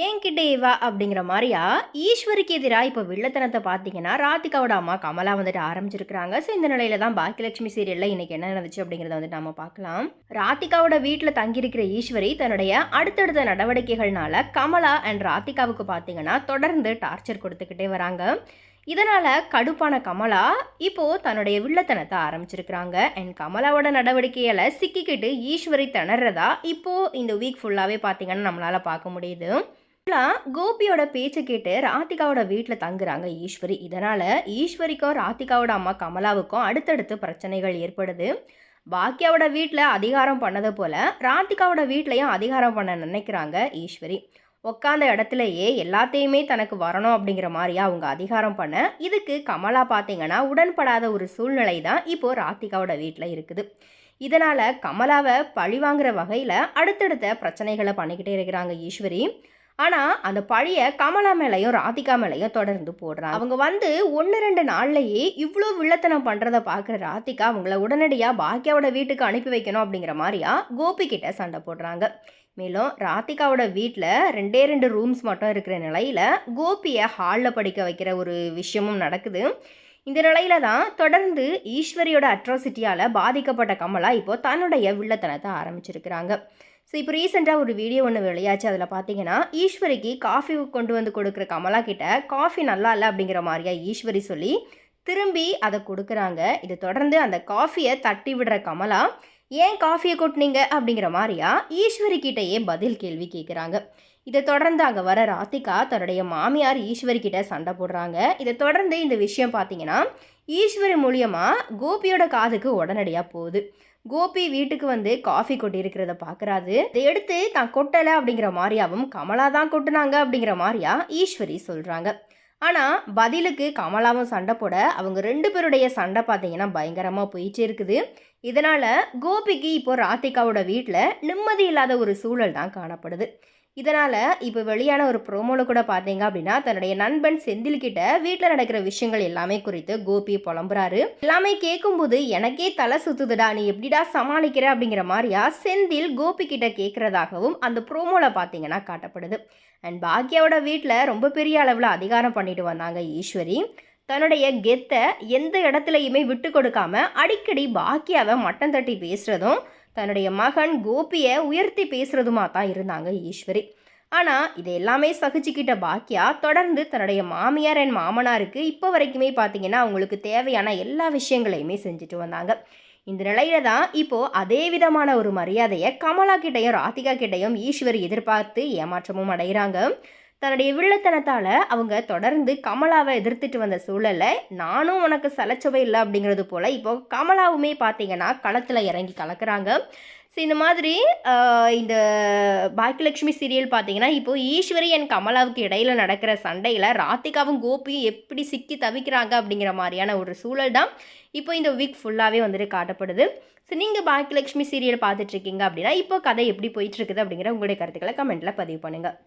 என்கிட்ட வா அப்படிங்கிற மாதிரியா? ஈஸ்வரிக்கு எதிராக இப்போ வில்லத்தனத்தை பார்த்தீங்கன்னா ராதிகாவோட அம்மா கமலா வந்துட்டு ஆரம்பிச்சிருக்கிறாங்க. ஸோ இந்த நிலையில தான் பாக்கியலட்சுமி சீரியலில் இன்னைக்கு என்ன நடந்துச்சு அப்படிங்கிறத வந்துட்டு நம்ம பார்க்கலாம். ராதிகாவோட வீட்டில் தங்கியிருக்கிற ஈஸ்வரி தன்னுடைய அடுத்தடுத்த நடவடிக்கைகள்னால கமலா அண்ட் ராதிகாவுக்கு பார்த்தீங்கன்னா தொடர்ந்து டார்ச்சர் கொடுத்துக்கிட்டே வராங்க. இதனால் கடுப்பான கமலா இப்போது தன்னுடைய வில்லத்தனத்தை ஆரம்பிச்சிருக்கிறாங்க. அண்ட் கமலாவோட நடவடிக்கையில சிக்கிக்கிட்டு ஈஸ்வரி திணறதா இப்போது இந்த வீக் ஃபுல்லாகவே பார்த்தீங்கன்னா நம்மளால பார்க்க முடியுது. கோபியோட பேச்சை கேட்டு ராதிகாவோட வீட்டில் தங்குறாங்க ஈஸ்வரி. இதனால் ஈஸ்வரிக்கும் ராதிகாவோட அம்மா கமலாவுக்கும் அடுத்தடுத்து பிரச்சனைகள் ஏற்படுது. பாக்கியாவோட வீட்டில் அதிகாரம் பண்ணது போல் ராதிகாவோட வீட்லையும் அதிகாரம் பண்ண நினைக்கிறாங்க ஈஸ்வரி. உட்காந்த இடத்துலையே எல்லாத்தையுமே தனக்கு வரணும் அப்படிங்கிற மாதிரியா அவங்க அதிகாரம் பண்ண இதுக்கு கமலா பார்த்தீங்கன்னா உடன்படாத ஒரு சூழ்நிலை தான் இப்போது ராதிகாவோட வீட்டில் இருக்குது. இதனால் கமலாவை பழிவாங்குற வகையில் அடுத்தடுத்த பிரச்சனைகளை பண்ணிக்கிட்டே இருக்கிறாங்க ஈஸ்வரி. ஆனால் அந்த பழைய கமலா மேலேயும் ராதிகா மேலேயும் தொடர்ந்து போடுறாங்க அவங்க வந்து ஒன்று ரெண்டு நாள்லையே இவ்வளோ வில்லத்தனம் பண்ணுறத பார்க்குற ராதிகா அவங்கள உடனடியாக பாக்கியாவோட வீட்டுக்கு அனுப்பி வைக்கணும் அப்படிங்கிற மாதிரியா கோபி கிட்ட சண்டை போடுறாங்க. மேலும் ராதிகாவோட வீட்டில் ரெண்டே ரெண்டு ரூம்ஸ் மட்டும் இருக்கிற நிலையில் கோபியை ஹாலில் படிக்க வைக்கிற ஒரு விஷயமும் நடக்குது. இந்த நிலையில தான் தொடர்ந்து ஈஸ்வரியோட அட்ராசிட்டியால் பாதிக்கப்பட்ட கமலா இப்போ தன்னுடைய வில்லத்தனத்தை ஆரம்பிச்சிருக்கிறாங்க. ஸோ இப்போ ரீசெண்டாக ஒரு வீடியோ ஒன்று வெளியாச்சு. அதில் பார்த்தீங்கன்னா ஈஸ்வரிக்கு காஃபி கொண்டு வந்து கொடுக்குற கமலா கிட்ட காஃபி நல்லா இல்லை அப்படிங்கிற மாதிரியா ஈஸ்வரி சொல்லி திரும்பி அதை கொடுக்குறாங்க. இது தொடர்ந்து அந்த காஃபியை தட்டி விடுற கமலா ஏன் காஃபியை கொட்டினீங்க? அப்படிங்கிற மாதிரியா ஈஸ்வரி கிட்டேயே பதில் கேள்வி கேட்குறாங்க இதை தொடர்ந்து அங்கே வர ராதிகா தன்னுடைய மாமியார் ஈஸ்வரி கிட்ட சண்டை போடுறாங்க. இதை தொடர்ந்து இந்த விஷயம் பார்த்தீங்கன்னா ஈஸ்வரி மூலியமாக கோபியோட காதுக்கு உடனடியாக போகுது. கோபி வீட்டுக்கு வந்து காஃபி கொட்டியிருக்கிறத பார்க்குறாது இதை எடுத்து தான் கொட்டலை அப்படிங்கிற மாதிரியாவும் கமலா தான் கொட்டுனாங்க அப்படிங்கிற மாதிரியா ஈஸ்வரி சொல்கிறாங்க ஆனால் பதிலுக்கு கமலாவும் சண்டை போட அவங்க ரெண்டு பேருடைய சண்டை பார்த்தீங்கன்னா பயங்கரமாக போயிட்டே இருக்குது. இதனால் கோபிக்கு இப்போ ராதிகாவோட வீட்டில் நிம்மதி இல்லாத ஒரு சூழல் தான் காணப்படுது. இதனால் இப்போ வெளியான ஒரு ப்ரோமோவில் கூட பார்த்தீங்க அப்படின்னா தன்னுடைய நண்பன் செந்தில்கிட்ட வீட்டில் நடக்கிற விஷயங்கள் எல்லாமே குறித்து கோபி புலம்புறாரு. எல்லாமே கேட்கும்போது எனக்கே தலை சுத்துதுடா நீ எப்படிடா சமாளிக்கிற அப்படிங்கிற மாதிரியா செந்தில் கோபி கிட்ட கேட்குறதாகவும் அந்த ப்ரோமோவில் பார்த்தீங்கன்னா காட்டப்படுது. அண்ட் பாக்யாவோட வீட்டில் ரொம்ப பெரிய அளவில் அதிகாரம் பண்ணிட்டு வந்தாங்க ஈஸ்வரி. தன்னுடைய கெத்தை எந்த இடத்துலையுமே விட்டு கொடுக்காம அடிக்கடி பாக்கியாவை மட்டம் தட்டி பேசுகிறதும் தன்னுடைய மகன் கோபியை உயர்த்தி பேசுகிறதுமா தான் இருந்தாங்க ஈஸ்வரி. ஆனால் இது எல்லாமே சகிச்சுக்கிட்ட பாக்கியா தொடர்ந்து தன்னுடைய மாமியார் அண்ட் மாமனாருக்கு இப்போ வரைக்குமே பார்த்தீங்கன்னா அவங்களுக்கு தேவையான எல்லா விஷயங்களையுமே செஞ்சுட்டு வந்தாங்க. இந்த நிலையில தான் இப்போது அதே விதமான ஒரு மரியாதையை கமலா கிட்டையும் ராதிகா கிட்டையும் ஈஸ்வரி எதிர்பார்த்து ஏமாற்றமும் அடைகிறாங்க தன்னுடைய வில்லத்தனத்தால் அவங்க தொடர்ந்து கமலாவை எதிர்த்துட்டு வந்த சூழலை நானும் உனக்கு சலச்சவை இல்லை அப்படிங்கிறது போல் இப்போ கமலாவுமே பார்த்தீங்கன்னா களத்தில் இறங்கி கலக்குறாங்க. ஸோ இந்த மாதிரி இந்த பாக்கியலட்சுமி சீரியல் பார்த்தீங்கன்னா இப்போ ஈஸ்வரி அண்ட் கமலாவுக்கு இடையில் நடக்கிற சண்டையில் ராத்திகாவும் கோபியும் எப்படி சிக்கி தவிக்கிறாங்க அப்படிங்கிற மாதிரியான ஒரு சூழல் தான் இப்போ இந்த வீக் ஃபுல்லாகவே வந்துட்டு காட்டப்படுது. ஸோ நீங்கள் பாக்கியலட்சுமி சீரியல் பார்த்துட்ருக்கீங்க அப்படின்னா இப்போ கதை எப்படி போயிட்டுருக்குது அப்படிங்கிற உங்களுடைய கருத்துக்களை கமெண்ட்டில் பதிவு பண்ணுங்கள்